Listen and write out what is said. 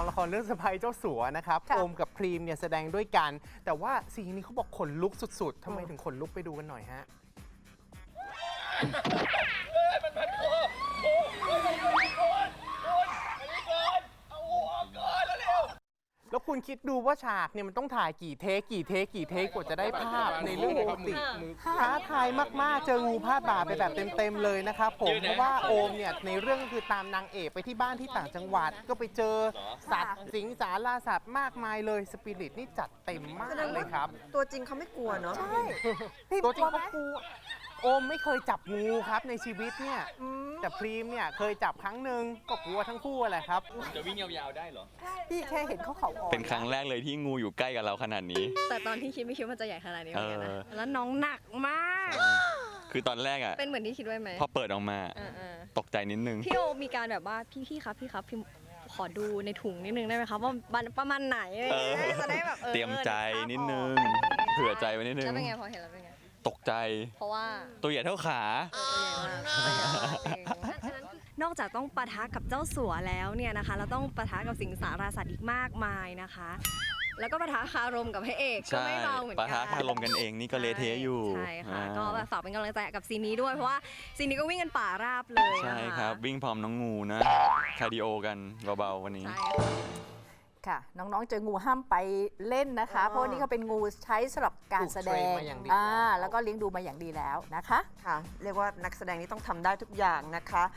องละครเรื่องสะพายเจ้าสัวนะครับค่ะ โอมกับครีมเนี่ยแสดงด้วยกัน แต่ว่าซีนนี้เขาบอกขนลุกสุดๆทำไมถึงขนลุกไปดูกันหน่อยฮะ แล้วคุณคิดดูว่าฉากเนี่ยมันต้องถ่ายกี่เทคกี่เทคกี่เทคกว่าจะได้ภาพในเรื่องปกติท้าทายมากๆ เจองูพาดบ่าไปแบบเต็มๆเลยนะครับผมเพราะว่าโอมเนี่ยในเรื่องก็คือตามนางเอกไปที่บ้านที่ต่างจังหวัดก็ไปเจอสัตว์สิงสาราสัตว์มากมายเลยสปิริตนี่จัดเต็มมากแสดงเลว่ายครับ ตัวจริงเขาไม่กลัวเนาะใช่พี่ตัวจริงกลัวไหมเขากลัว โอมไม่เคยจับงูครับในชีวิตเนี่ยอืมแต่พรีมเนี่ยเคยจับครั้งหนึ่งก็กลัวทั้งคู่แหละครับจะวิ่งยาวๆได้เหรอพี่แค่เห็นเขาเขาอ่อนเป็นครั้งแรกเลยที่งูอยู่ใกล้กับเราขนาดนี้ แต่ตอนที่คิดไม่คิดว่ามันจะใหญ่ขนาดนี้เหมือนกันนะเออแล้วน้องหนักมาก คือตอนแรกอะเป็นเหมือนที่คิดไว้ไหมพอเปิดออกมาเออเออตกใจนิดนึงพี่โอมีการแบบว่าพี่พี่ครับพี่ครับพี่ขอดูในถุงนิดนึงได้ไหมครับว่ามันประมาณไหนอะไรอย่างเงี้ยเออจะได้แบบออเตรียมใจนิดนึงภาพออกเผื่อใจไว้นิดนึงแล้วเป็นไงพอเห็นแล้วเป็นไง ตกใจเพราะว่าตัวใหญ่เท่าขาเออตัวใหญ่มากนอกจากต้องปะทะกับเจ้าสัวแล้วเนี่ยนะคะ เราต้องปะทะกับสิงสาราสัตว์อีกมากมายนะคะ แล้วก็ปะทะคารมกับพระเอกก็ใช่ไม่เบาเหมือนปะกัทะนคารมกันเองนี่ก็เละเทะอยู่ใช่ค่ะ อ่าก็แบบฝากเป็นกำลังใจกับซีนนี้ด้วยเพราะว่าซีนนี้ก็วิ่งกันป่าราบเลยนะะใช่ครับ วิ่งพร้อมน้องงูนะคาร์ดิโอกันเบาๆวันนี้ ใช่ค่ะ ค่ะ น้องๆเจองูห้ามไปเล่นนะคะอ๋อเพราะว่านี่เขาเป็นงูใช้สำหรับการแสดถูกเทรงนมาอย่างดีอ่าแล้วก็เลี้ยงดูมาอย่างดีแล้วนะคะ ค่ะ เรียกว่านักแสดงนี่ต้องทำได้ทุกอย่างนะคะ